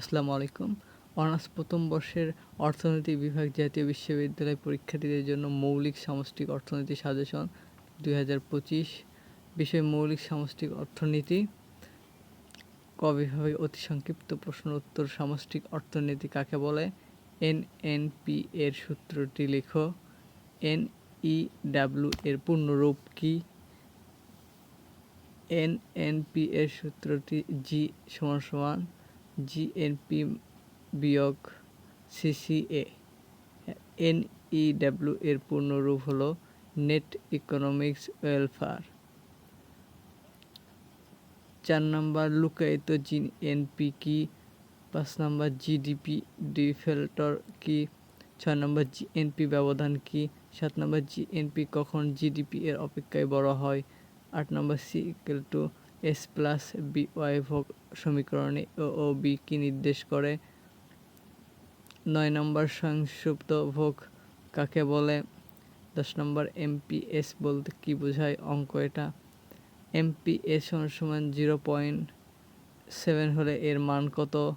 আসসালামু আলাইকুম। অনার্স প্রথম বর্ষের অর্থনীতি বিভাগ জাতীয় বিশ্ববিদ্যালয় পরীক্ষার্থীদের জন্য মৌলিক সামষ্টিক অর্থনীতি সাজেশন দুই হাজার পঁচিশ। বিষয় মৌলিক সামষ্টিক অর্থনীতি। ক বিভাগে অতি সংক্ষিপ্ত প্রশ্ন উত্তর সামষ্টিক অর্থনীতি কাকে বলে? এন এন পি এর সূত্রটি লেখো। এন ই ডাব্লিউ এর পূর্ণরূপ কি? এন এন পি এর সূত্রটি জি সমান সমান। জিএনপি বিয়োগ সিসিএ এন ই ডাব্লিউ এর পূর্ণরূপ হলো নেট ইকোনমিক্স ওয়েলফেয়ার চার নাম্বার লুকায়িত জিএনপি কি? পাঁচ নাম্বার জিডিপি ডিফেল্টর কি? ছয় নম্বর জিএনপি ব্যবধান কি? সাত নম্বর জিএনপি কখন জিডিপি এর অপেক্ষায় বড় হয়? আট number C equal to S plus B Y ভোগ সমীকরণে ও ও বি কি নির্দেশ করে? নয় নম্বর সংক্ষিপ্ত ভোগ কাকে বলে? দশ নম্বর এমপিএস বলতে কি বোঝায় অঙ্ক এটা? এমপিএস সমান জিরো পয়েন্ট সেভেন হলে এর মান কত?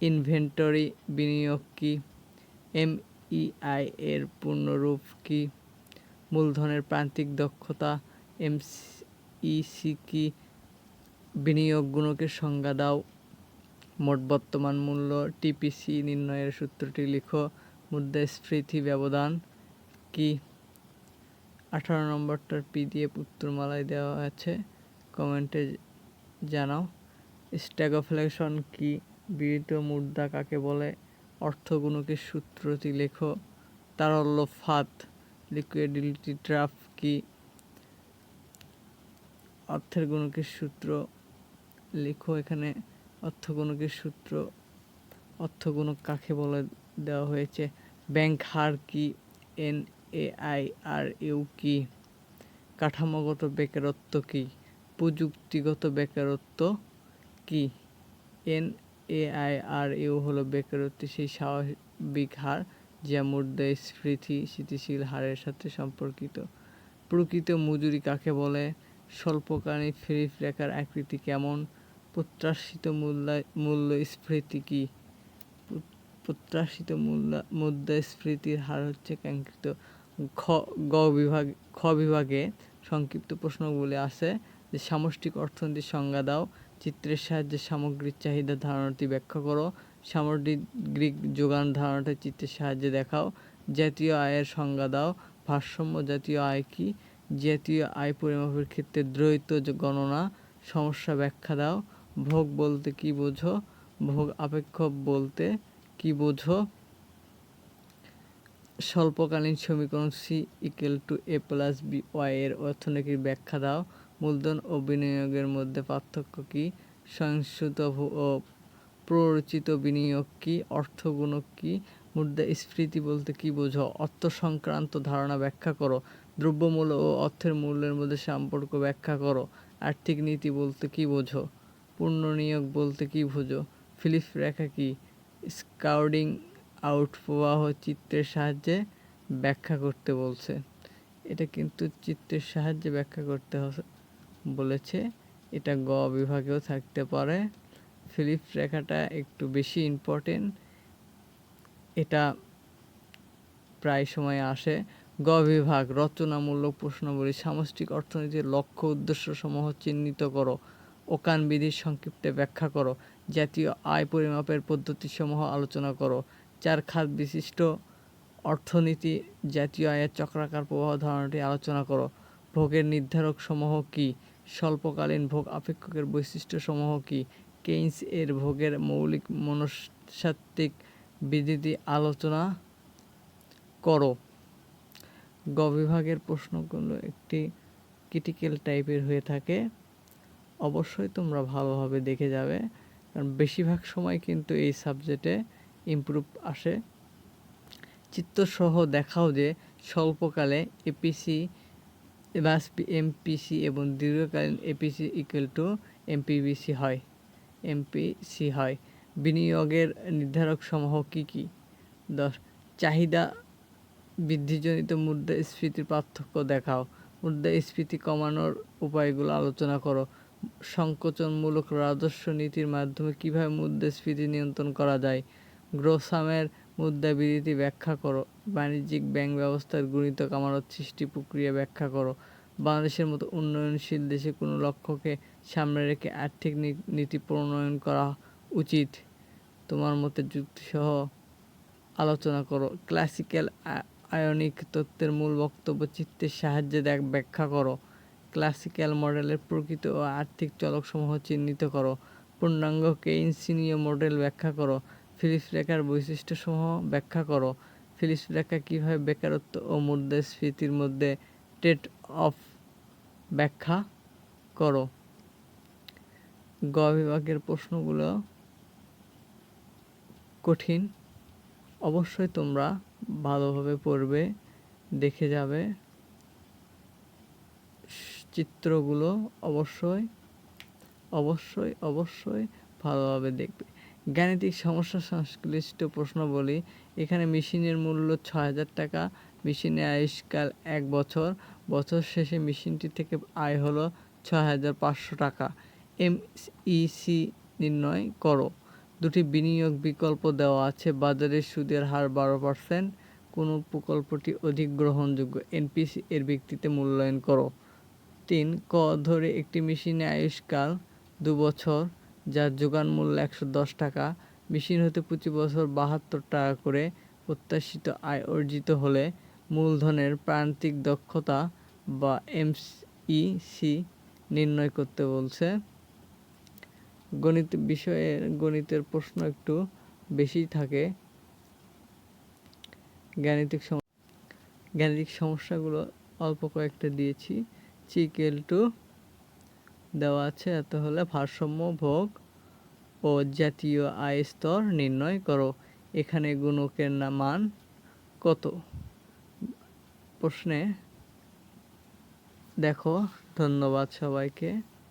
ইনভেন্টরি বিনিয়োগ কি? এমইআই এর পূর্ণরূপ কি? মূলধনের প্রান্তিক দক্ষতা এমইসি কি বিনিয়োগ গুণকের সংজ্ঞা দাও। মোট বর্তমান মূল্য টিপিসি নির্ণয়ের সূত্রটি লিখো। মুদ্রাস্ফীতি ব্যবধান কি? আঠারো নম্বরটার পিডিএফ উত্তরমালায় দেওয়া আছে। কমেন্টে জানাও। স্ট্যাগফ্লেশন কি? বিহিত মুদ্রা কাকে বলে? অর্থগুণকের সূত্রটি লেখো। তারল্য ফাত লিকুইডিটি ট্রাফ কি? অর্থের গুণকের সূত্র। লেখো এখানে অর্থগুণকের সূত্র। অর্থগুণক কাকে বলে দেওয়া হয়েছে? ব্যাংক হার কি? N A I R U কি? কাঠামোগত বেকারত্ব কি? প্রযুক্তিগত বেকারত্ব কি? N A I R U হলো বেকারত্ব সেই স্বাভাবিক হার যা মুদ্রাস্ফীতি স্থিতিশীল হারের সাথে সম্পর্কিত। প্রকৃত মজুরি কাকে বলে? স্বল্পকালীন ফেরিফ রেখার আকৃতি কেমন? প্রত্যাশিত মূল্য, মূল্যস্ফীতি কি? প্রত্যাশিত মূল্য মুদ্রাস্ফীতির হার হচ্ছে কাঙ্ক্ষিত খ গ বিভাগ, খ বিভাগে সংক্ষিপ্ত প্রশ্নগুলি আছে। যে সামষ্টিক অর্থনীতির সংজ্ঞা দাও। চিত্রের সাহায্যে সামগ্রিক চাহিদা ধারণাটি ব্যাখ্যা করো। সামগ্রিক যোগান ধারণাটি চিত্রের সাহায্যে দেখাও। জাতীয় আয়ের সংজ্ঞা দাও। ভারসাম্য জাতীয় আয় কি? জাতীয় আয় পরিমাপের ক্ষেত্রে দ্বৈত গণনা, সমস্যা ব্যাখ্যা দাও। ভোগ বলতে কি বোঝো? ভোগ আপেক্ষ বলতে কি বোঝো? স্বল্পকালীন সমীকরণ C equal to A plus B Y এর অর্থনৈতিক ব্যাখ্যা দাও। মূলধন ও বিনিয়োগের মধ্যে পার্থক্য কী? সংস্কৃত ও প্ররোচিত বিনিয়োগ কী? অর্থগুণক কী? মুদ্রাস্ফীতি বলতে কী বোঝো? অর্থ সংক্রান্ত ধারণা ব্যাখ্যা করো। দ্রব্যমূল্য ও অর্থের মূল্যের মধ্যে সম্পর্ক ব্যাখ্যা করো। আর্থিক নীতি বলতে কী বোঝো? পুনর্নিয়োগ বলতে কী বোঝো? ফিলিপ রেখা কি? স্কাউডিং আউট প্রবাহ চিত্রের সাহায্যে ব্যাখ্যা করতে বলছে। এটা কিন্তু চিত্রের সাহায্যে ব্যাখ্যা করতে বলেছে। এটা গ বিভাগেও থাকতে পারে। ফিলিপ রেখাটা একটু বেশি ইম্পর্টেন্ট এটা প্রায় সময় আসে। গ বিভাগ রচনামূলক প্রশ্নগুলি সামষ্টিক অর্থনীতির লক্ষ্য উদ্দেশ্য সমূহ চিহ্নিত করো ওকান বিধির সংক্ষিপ্তে ব্যাখ্যা করো। জাতীয় আয় পরিমাপের পদ্ধতিসমূহ আলোচনা করো চার খাত বিশিষ্ট অর্থনীতি, জাতীয় আয়ের চক্রাকার প্রবাহ ধারণাটি আলোচনা করো। ভোগের নির্ধারক সমূহ কী? স্বল্পকালীন ভোগ আপেক্ষকের বৈশিষ্ট্যসমূহ কী? কেইন্স এর ভোগের মৌলিক মনস্তাত্ত্বিক বিধিটি আলোচনা করো। গ বিভাগের প্রশ্নগুলো একটি ক্রিটিক্যাল টাইপের হয়ে থাকে। অবশ্যই তোমরা ভালোভাবে দেখে যাবে, কারণ বেশিরভাগ সময় কিন্তু এই সাবজেক্টে ইমপ্রুভ আসে। চিত্রসহ দেখাও যে স্বল্পকালে এপিসি বা এমপিসি এবং দীর্ঘকালীন এপিসি ইকুয়াল টু এমপিবিসি হয়। এমপিসি হয়। বিনিয়োগের নির্ধারক সমূহ কী কী? দশ, চাহিদা বৃদ্ধিজনিত মুদ্রাস্ফীতির পার্থক্য দেখাও। মুদ্রাস্ফীতি কমানোর উপায়গুলো আলোচনা করো। সংকোচনমূলক রাজস্ব নীতির মাধ্যমে কীভাবে মুদ্রাস্ফীতি নিয়ন্ত্রণ করা যায়? গ্রোসামের মুদ্রা মুদ্রাবিরতি ব্যাখ্যা করো। বাণিজ্যিক ব্যাংক ব্যবস্থার গুণিতক আমানত সৃষ্টি প্রক্রিয়া ব্যাখ্যা করো। বাংলাদেশের মতো উন্নয়নশীল দেশে কোনো লক্ষ্যকে সামনে রেখে আর্থিক নীতি প্রণয়ন করা উচিত তোমার মতে যুক্তিসহ আলোচনা করো। ক্লাসিক্যাল আয়নিক তত্ত্বের মূল বক্তব্য চিত্রের সাহায্যে দেখ, ব্যাখ্যা করো। ক্লাসিক্যাল মডেলের প্রকৃত ও আর্থিক চলকসমূহ চিহ্নিত করো। পূর্ণাঙ্গ কেইনসিনীয় মডেল ব্যাখ্যা করো। ফিলিপস রেখার বৈশিষ্ট্যসমূহ ব্যাখ্যা করো। ফিলিপস রেখা কীভাবে বেকারত্ব ও মুদ্রাস্ফীতির মধ্যে টেট অফ ব্যাখ্যা করো? গ বিভাগের প্রশ্নগুলো কঠিন। অবশ্যই তোমরা ভালোভাবে পড়বে, দেখে যাবে। চিত্রগুলো অবশ্যই অবশ্যই অবশ্যই ভালোভাবে দেখবে। গাণিতিক সমস্যা সংশ্লিষ্ট প্রশ্ন বলি এখানে মেশিনের মূল্য ছয় হাজার টাকা, মেশিনের আয়ুষ্কাল এক বছর বছর শেষে মেশিনটি থেকে আয় হলো ছয় হাজার পাঁচশো টাকা। এমইসি নির্ণয় করো। দুটি বিনিয়োগ বিকল্প দেওয়া আছে। বাজারে সুদের হার বারো পার্সেন্ট কোনো প্রকল্পটি অধিক গ্রহণযোগ্য? এনপিসি এর ভিত্তিতে মূল্যায়ন করো। তিন, ক, ধরে একটি মেশিনে আয়ুষ্কাল দু বছর যার যোগান মূল্য একশো দশ টাকা। মেশিন হতে প্রতি বছর বাহাত্তর টাকা করে প্রত্যাশিত আয় অর্জিত হলে মূলধনের প্রান্তিক দক্ষতা বা এমইসি নির্ণয় করতে বলছে। গণিত বিষয়ে, গণিতের প্রশ্ন একটু বেশি থাকে। গাণিতিক গাণিতিক সমস্যাগুলো অল্প কয়েকটা দিয়েছি। চিকেল টু দেওয়া আছে, এত হলে ভারসাম্য ভোগ ও জাতীয় আয় স্তর নির্ণয় করো। এখানে গুণকের মান কত? প্রশ্নে দেখো। ধন্যবাদ সবাইকে।